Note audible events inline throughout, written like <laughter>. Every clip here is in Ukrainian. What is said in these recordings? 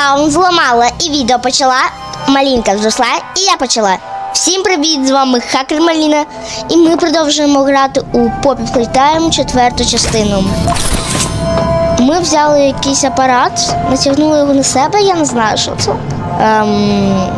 аккаунт зламала і відео почала. Малінка зросла, і я почала. Всім привіт! З вами Хакер Маліна. І ми продовжуємо грати у Poppy Playtime четверту частину. Ми взяли якийсь апарат, натягнули його на себе, я не знаю, що це. Ем...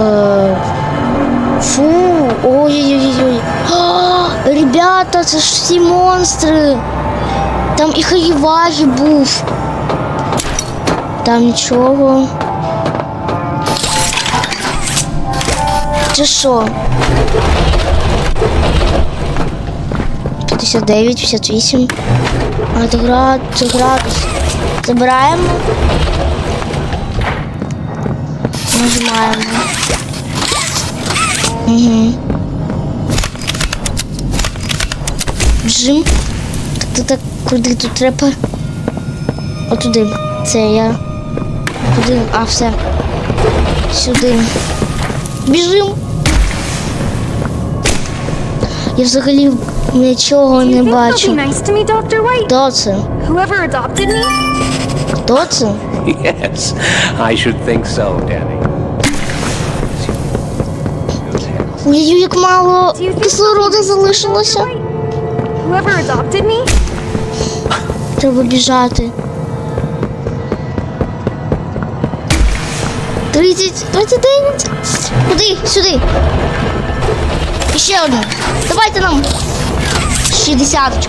Е... Фу, ой-ой-ой. Ребята, це ж всі монстри. Там і Хаївагі був. Там нічого. Це що? 59, 58. А це град, це градус. Забираємо. Нажимаємо. Угу. Джим. Так, так, так, куди тут треба? Отуди. Це я. Куди? А, все. Сюди. Біжим. Я взагалі нічого не бачу. Хто це? Whoever adopted me? Хто це? Yes, I should think so, Danny. Ой, як мало кислороду залишилося. Треба біжати. 30, 29. Куди? Сюди. І ще одну. Давайте нам. 60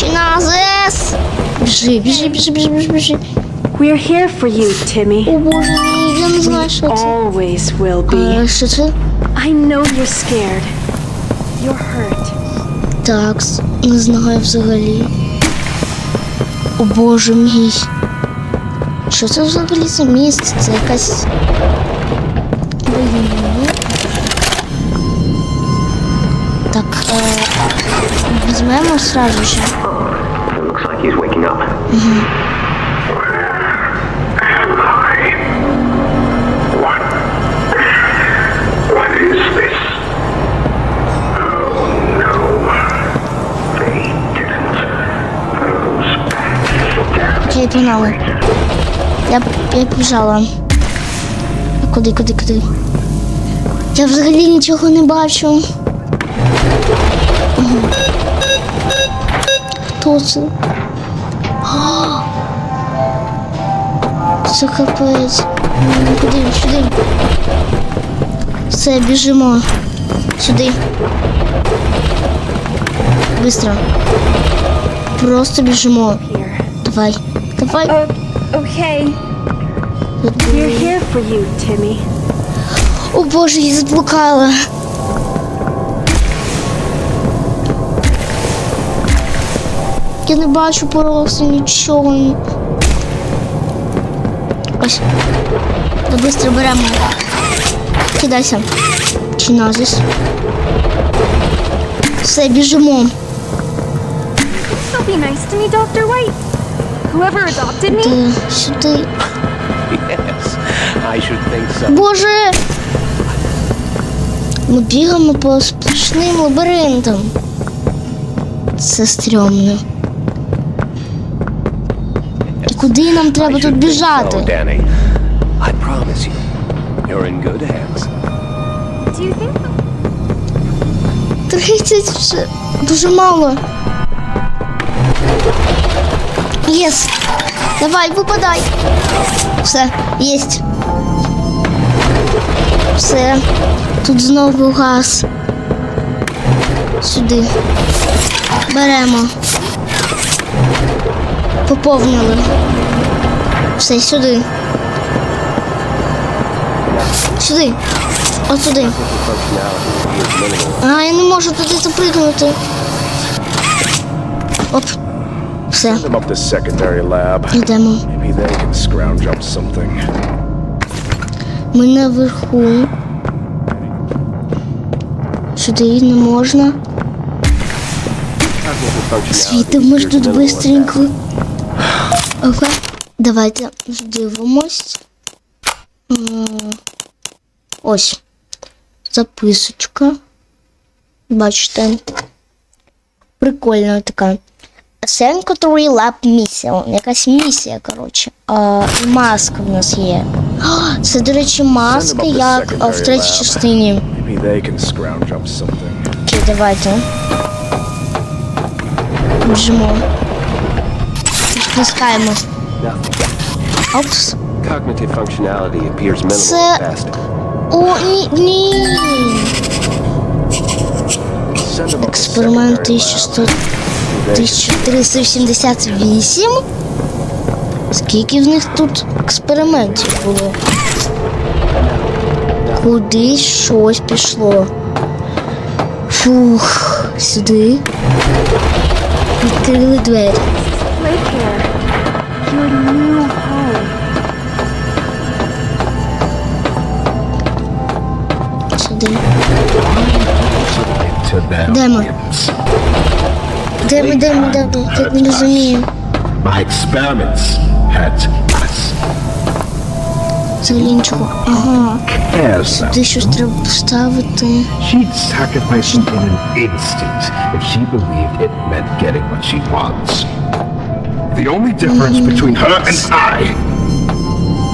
Чи на ЗС. Біжи, біжи, біжи, біжи, біжи, біжи. We're here for you, Timmy. О боже я не знаю, що це. Always will be. А, що це? I know you're scared. You're hurt. Так, не знаю взагалі. О боже мій. Що це взагалі за місце? Це якась. Так, е... візьмемо сразу же. Oh bastards. Окей, погнали. Я, я побіжала. А Куди, куди, куди? Я взагалі нічого не бачу. Хто це? А! Це капець. Куди, сюди. Все, біжимо. Сюди. Быстро. Просто біжимо. Давай. Давай. Okay. We're here for you, Timmy. О боже, я заблукала. Я не бачу просто нічого. Ось. Та швидко беремо. Кидайся. Чи назис. Все, біжимо. Nice to me, Dr. White. Whoever adopted me? Ти сюди. Yes, I should think so. Боже! Ми бігаємо по сплошним лабіринтам. Це стрьомно. І куди нам треба I тут think so, біжати? Danny. I promise you, you're in good hands. Do you think they'll 30 вже дуже мало. Єс! Давай, випадай. Все, єсть. Все. Тут знову газ. Сюди. Беремо. Поповнили. Все, сюди. Сюди. От сюди. А, я не можу туди запригнути. Оп. Все, йдемо. Ми наверху. Сюди не можна. Світимо ж тут at. Ага. Давайте дивимось. Ось. Записочка. Бачите. Прикольна така. Sanctuary Lab місія. Якась місія, коротше. А, і маска в нас є. Це, до речі, маска, як а, в третій частині. Окей, давайте. Біжимо. Спускаємо. Опс. Cognitive functionality appears minimal Це- О, ні, ні. Експеримент 1100 Maybe they can 1488. Скільки в них тут експериментів було? Кудись щось пішло. Фух, сюди. Відкрили двері. Сюди. to My experiments had us. Zaliczku. Aha. Cares now. Ty siostra. She'd sacrifice him in an instant if she believed it meant getting what she wants. The only difference between her and I,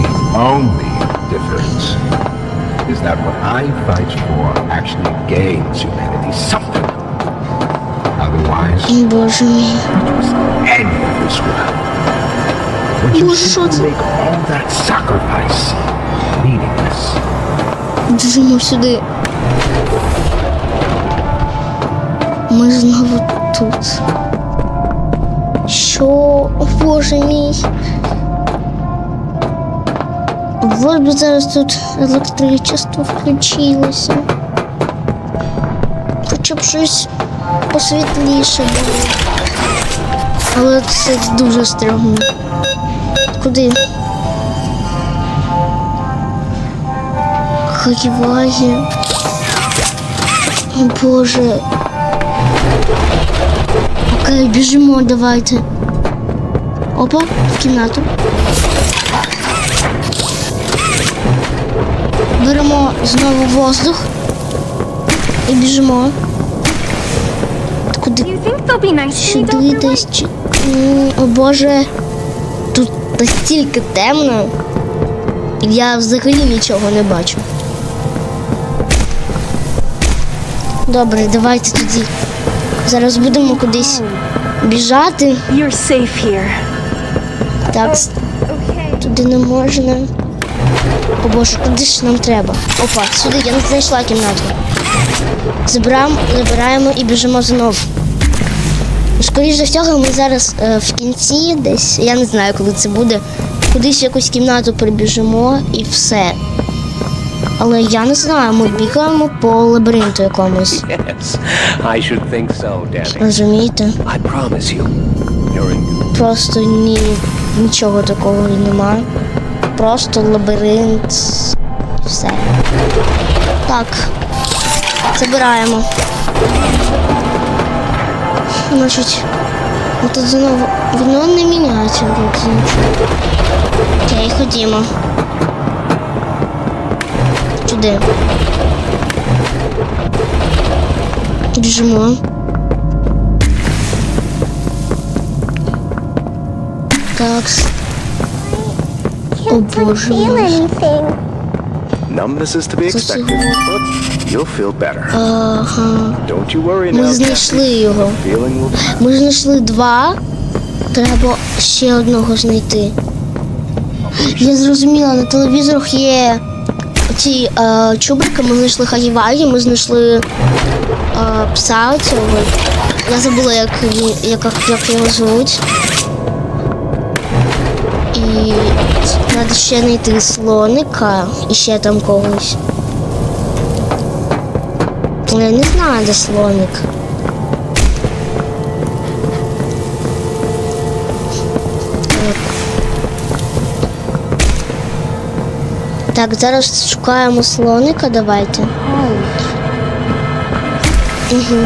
the only difference, is that what I fight for actually gains humanity something. Would you Боже, що це? Біжимо сюди. Ми знову тут. Що? О, Боже мій. Вот би зараз тут електричество включилося. Хоча б щось посвітліше було. Але це дуже стрьомно. Куди? Хагівагі. О Боже. Окей, біжимо, давайте. Опа, в кімнату. Беремо знову воздух. І біжимо. Сюди десь чи. О Боже. Тут настільки темно. Я взагалі нічого не бачу. Добре, давайте тоді. Зараз будемо кудись біжати. You're safe here. Так, Okay. туди не можна. О Боже, куди ж нам треба? Опа, сюди, я не знайшла кімнату. Забираємо, забираємо і біжимо знову. Скоріше за всього, ми зараз е, в кінці десь, я не знаю, коли це буде, кудись в якусь кімнату прибіжимо і все. Але я не знаю, ми бігаємо по лабіринту якомусь. <laughs> Yes, I should think so, Danny. Розумієте? I promise you, in Просто ні, нічого такого і нема. Просто лабіринт. Все. Так. Забираємо. Значить, тут знову воно не міняється вроді. Окей, ходімо. Туди. Біжимо. Так. О боже. Numbness is to be expected, but you'll feel better. Ага. Don't you worry Ми знайшли його. Ми знайшли два. Треба ще одного знайти. Я зрозуміла, на телевізорах є ці е, чубрики, ми знайшли Хагівагі, ми знайшли е, пса цього. Я забула, як, як, як його звуть. І треба ще знайти слоника і ще там когось. Я не знаю, де слоник. Так, зараз шукаємо слоника, давайте. Угу.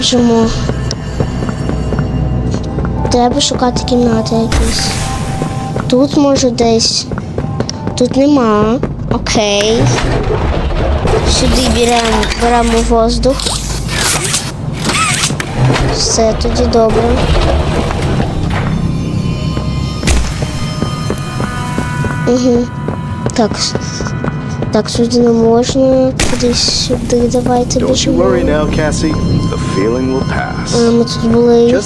Чому? Треба шукати кімнати якісь. Тут може десь. Тут нема. Окей. Сюди беремо, беремо воздух. Все тоді добре. Угу. Так. Так, сюди не можна. Кудись сюди. Давайте Don't you біжимо. worry now, Cassie. The feeling will pass. Ми тут були.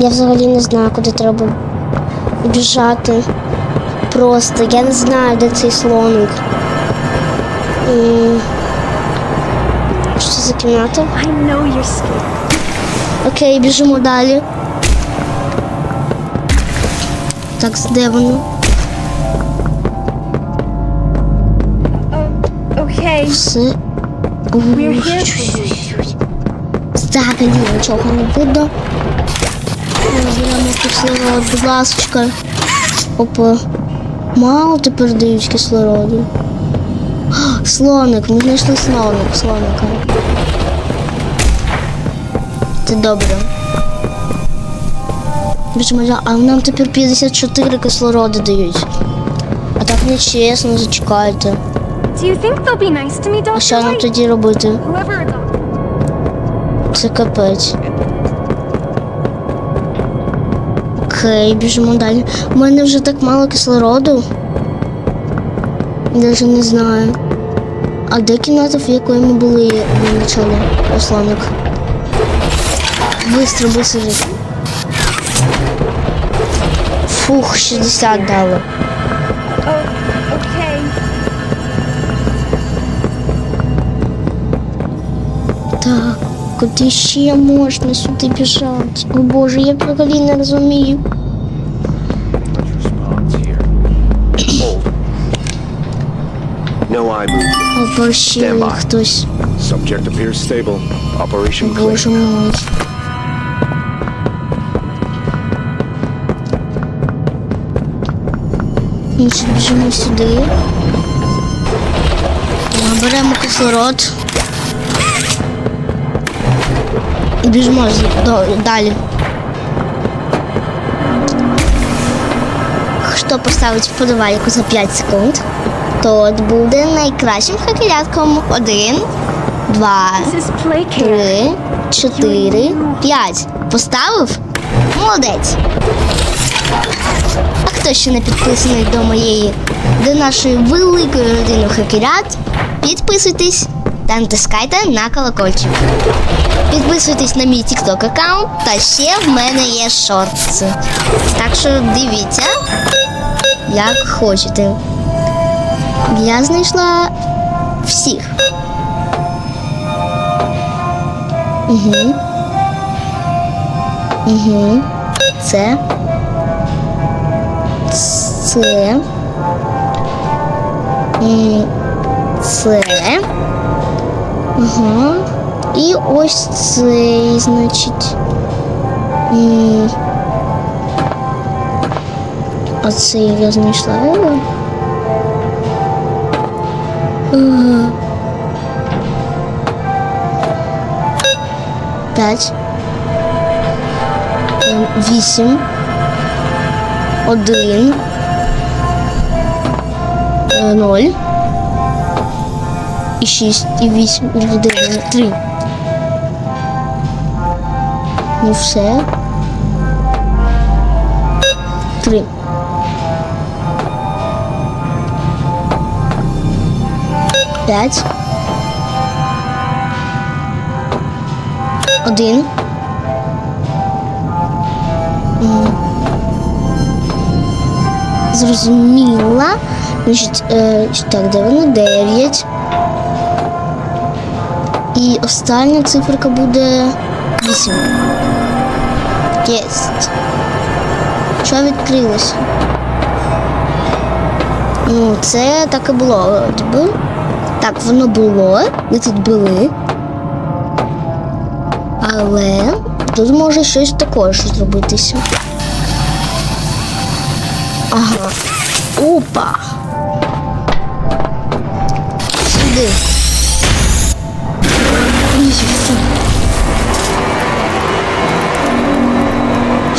Я взагалі не знаю, куди треба біжати. Просто я не знаю, де цей слоник. Що за кімната? Окей, біжимо далі. Так, де воно? Okay. Все. Взагалі нічого не видно. Розберемо кислород, будь ласочка. Опа. Мало тепер дають кислороду. Слоник, ми знайшли слоник, слоника. Це добре. А нам тепер 54 кислороди дають. А так нечесно, зачекайте. Nice А що нам тоді робити? Це капець. Окей, біжимо далі. У мене вже так мало кислороду. Даже не знаю. А де кімната, в якої ми були в началі? Осланик. Быстро, быстро. Фух, 60 дало. Куди ще можна сюди біжати? О боже, я взагалі не розумію. Оборщили хтось. Subject appears stable. Operation Боже clear. мой. Значить, біжимо сюди. Беремо кислород. І біжимо далі. Хто поставить вподобайку за 5 секунд, тот буде найкращим хакелятком. Один, два, три, чотири, п'ять. Поставив? Молодець. А хто ще не підписаний до моєї, до нашої великої родини хакерят, підписуйтесь та натискайте на колокольчик. Підписуйтесь на мій TikTok аккаунт, та ще в мене є шортси. Так що дивіться, як хочете. Я знайшла всіх. Угу. Угу. Це. Це. Це. Угу. І ось цей, значить. А цей я знайшла його. П'ять. Ем, Вісім. Один. е, Ноль. І шість, і вісім, і один, і три. Ну все. Три. П'ять. Один. Зрозуміла. Значить, е, так, де? Дев'ять. І остання циферка буде вісім. Єсть. Що відкрилося? Ну, це так і було. Так, воно було. Ми тут були. Але тут може щось також зробитися. Ага. Опа. Сюди.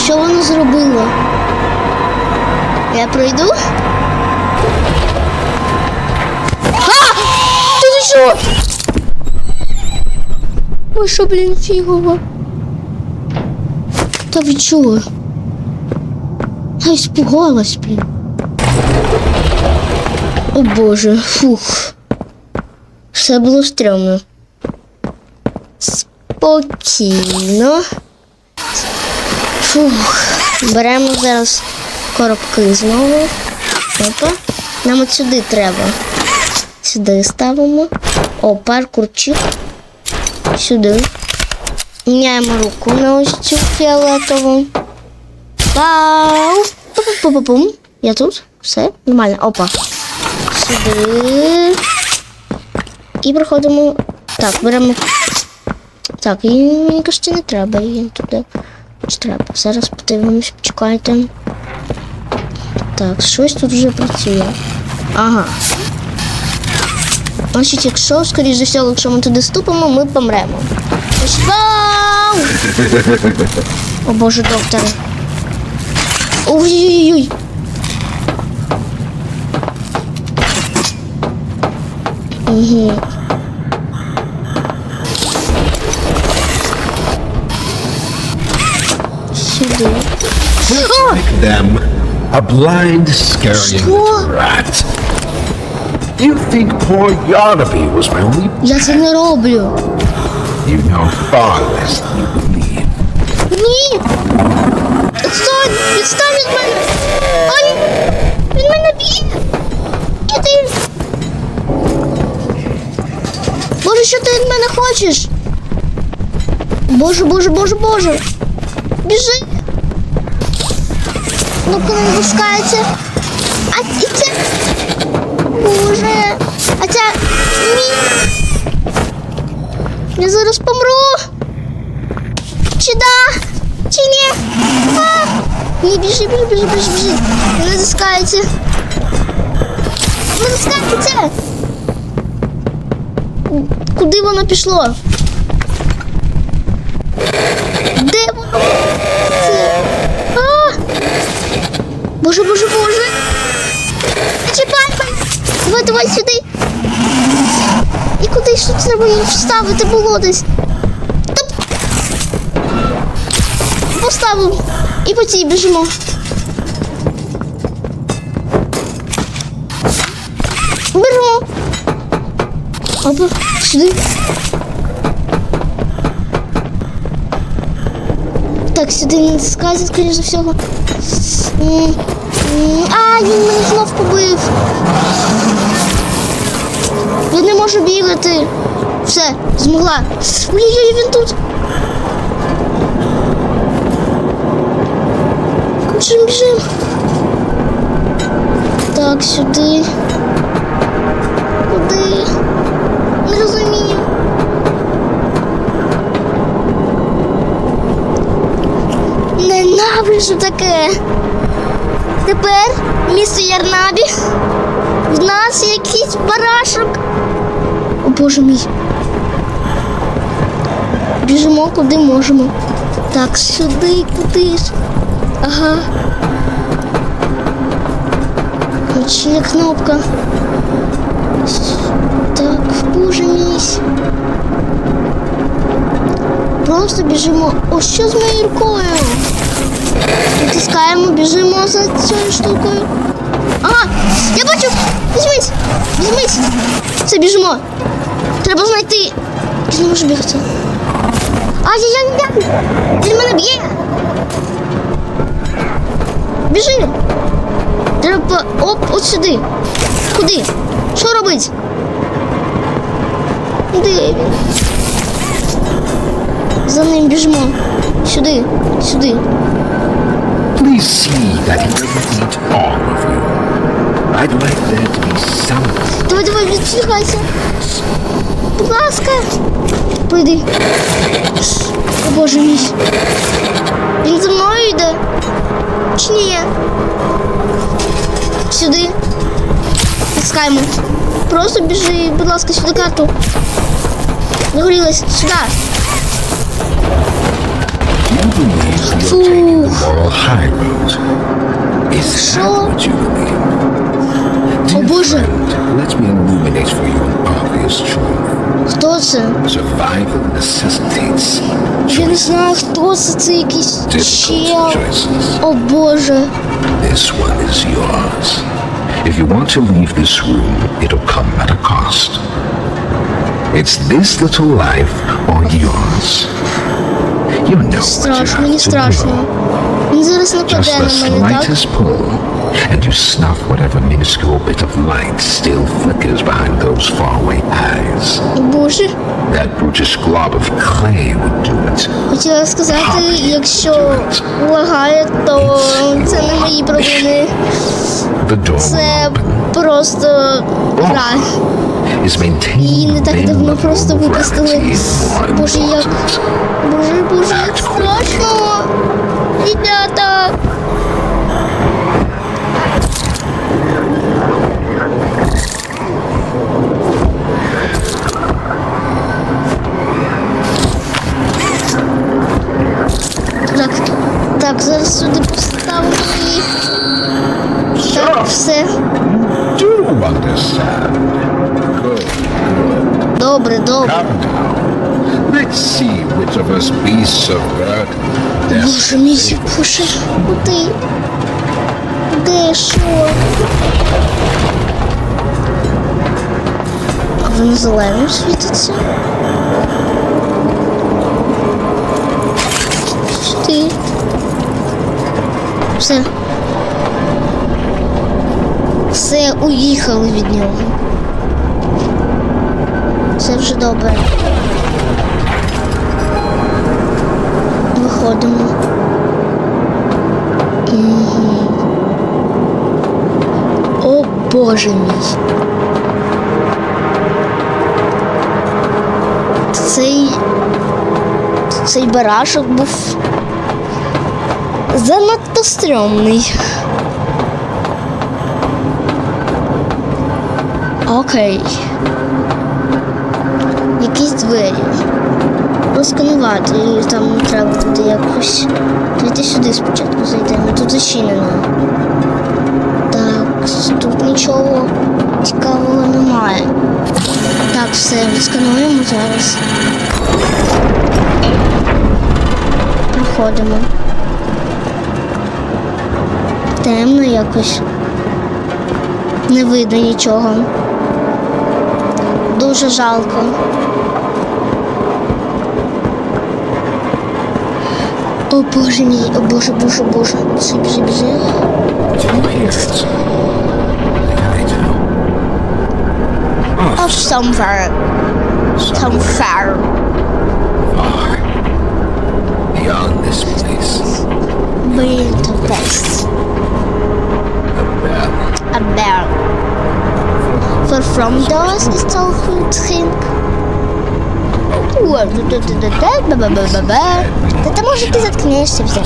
Що воно зробило? Я пройду? А! Ти що? Ой, що, блін, фігово. Та ви чого? Я испугалась, блін. О боже, фух. Все було стрьомно. Спокійно. Фух. Беремо зараз коробки знову. Опа. Нам от сюди треба. Сюди ставимо. О, паркурчик. Сюди. Міняємо руку на ось цю фіолетову. Вау! Пу-пу-пу-пум. Я тут. Все, нормально. Опа. Сюди. І проходимо. Так, беремо. Так, і мені кажеться, не треба її туди. Чи треба? Зараз подивимось, почекайте. Так, щось тут вже працює. Ага. Значить, якщо, скоріш за всього, якщо ми туди ступимо, ми помремо. Вау! О боже, докторе. Ой-ой-ой. Угу. О! Them. A blind, scary Что? little rat. You think poor Yarnaby was my only... Я це не роблю. You know far less than you believe. Ні! Відстань! Відстань від мене! Ай! Він мене б'є! Іди! Боже, що ти від мене хочеш? Боже, боже, боже, боже! Біжи! Ну коли не пускається. А і це. Боже! А ця. Ні! Я зараз помру! Чи да? Чи ні? А! Ні, біжи, біжи, біжи, біжи, біжи. Не натискається. Не натискається. Куди воно пішло? Де воно? Це? А! Боже, боже, боже. Чіпай мене. Давай, давай сюди. І куди ж тут треба її вставити було десь? Поставив. І по цій біжимо. Беремо. Опа, сюди. Так, сюди не всього. М, м, А, він мене знов побив. Я не можу бігати. Все, змогла. Ой-ой-ой, він тут. Біжим, біжим. Так, сюди. Куди? Не розумію. Ненавиджу таке. Тепер місто Ярнабі. В нас якийсь барашок. О боже мій. Біжимо куди можемо. Так, сюди, кудись. Ага. Чи є кнопка? Так, боже мій. Просто біжимо. О, що з моєю рукою? Натискаємо, біжимо за цією штукою. Ага, я бачу! Візьмись! Візьмись! Все, біжимо. Треба знайти. Я не можу бігати. Ай-яй-яй! Він мене б'є! Біжи! Треба оп, от сюди. Куди? Що робить? Де він? За ним біжимо. Сюди, сюди. Please see that he doesn't eat all of you. I'd like there to be some Давай, давай, відсміхайся. Будь ласка. Прийди. О боже мій. Він за мною йде. Чи ні? Сюди. Тискаємо. Просто біжи, будь ласка, сюди карту. Загорілась, сюди. You believe you're taking the moral high road. Is that Sure. what you believe? О Dear боже. friend, let me illuminate for you an obvious is truth. Хто це? Survival necessitates Я не знаю, хто це. Це якийсь difficult чел. choices. О боже. This one is yours. If you want to leave this room, it'll come at a cost. It's this little life or yours. Страшно, мені страшно. Він зараз нападе на мене, так? and you snuff whatever minuscule bit of light still flickers behind those faraway eyes. Боже. That brutish glob of clay would do it. Хотіла сказати, якщо лагає, то це не мої проблеми. Це просто гра. Її не так давно просто випустили. Боже, як. Боже, боже, як страшно. Ребята. Боже мій, боже, куди? Де що? А воно зеленим світиться? Сюди. Все. Все, уїхали від нього. Все вже добре. Виходимо. Мгм. О боже мій. Цей. Цей барашок був занадто стрьомний. Окей. Якісь двері просканувати, і там треба буде якось. Давайте сюди спочатку зайдемо. Тут зачинено. Так, тут нічого цікавого немає. Так, все, відскануємо зараз. Проходимо. Темно якось. Не видно нічого. Дуже жалко. О боже мій, о боже, боже, боже. Біжи, біжи, біжи. Do you hear it? I do. Of somewhere. Somewhere. Far. Beyond this place. Bring to best. A bell. A bell. For from those is all who think. Та ти може ти заткнешся все.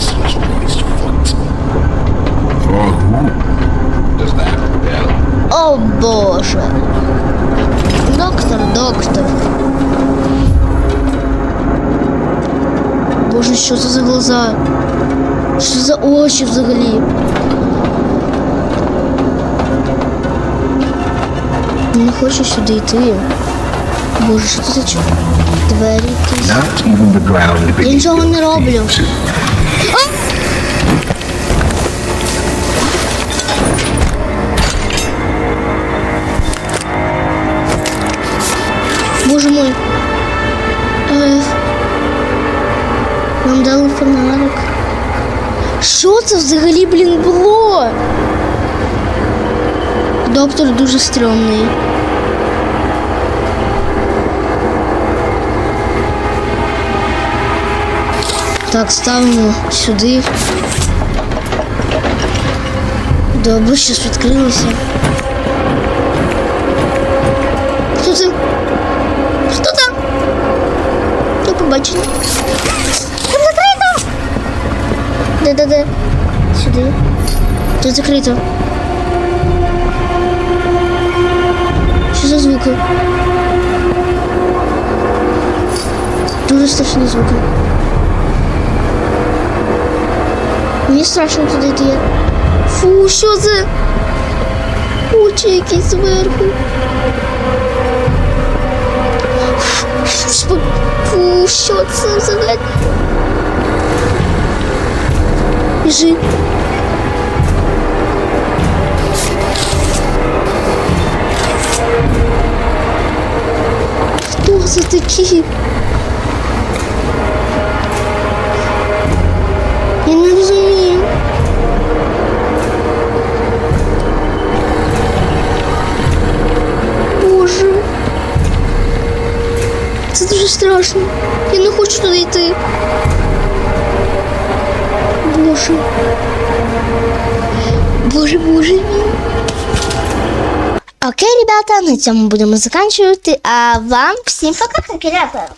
О боже. Доктор, доктор. Боже, що це за глаза? Що за очі взагалі? Не хочу сюди йти. Боже, що це за чо- двері якісь? Beneath нічого не роблю. Боже мой. Е, Нам дали фонарик. Що це взагалі, блін, було? Доктор дуже стрьомний. Так, ставимо сюди. Добре, щось відкрилося. Хто це? Хто там? До побачення. Там закрито! Де-де-де? Сюди. Тут закрито. Що за звуки? Дуже страшні звуки. Мені страшно туди йти. Фу, що за очі якісь зверху. Фу, що це за геть? Біжи. Хто це такий? Це дуже страшно. Я не хочу туди йти. Боже. Боже, боже мій. Окей, ребята, на цьому будемо закінчувати. А вам всім пока, хакерята.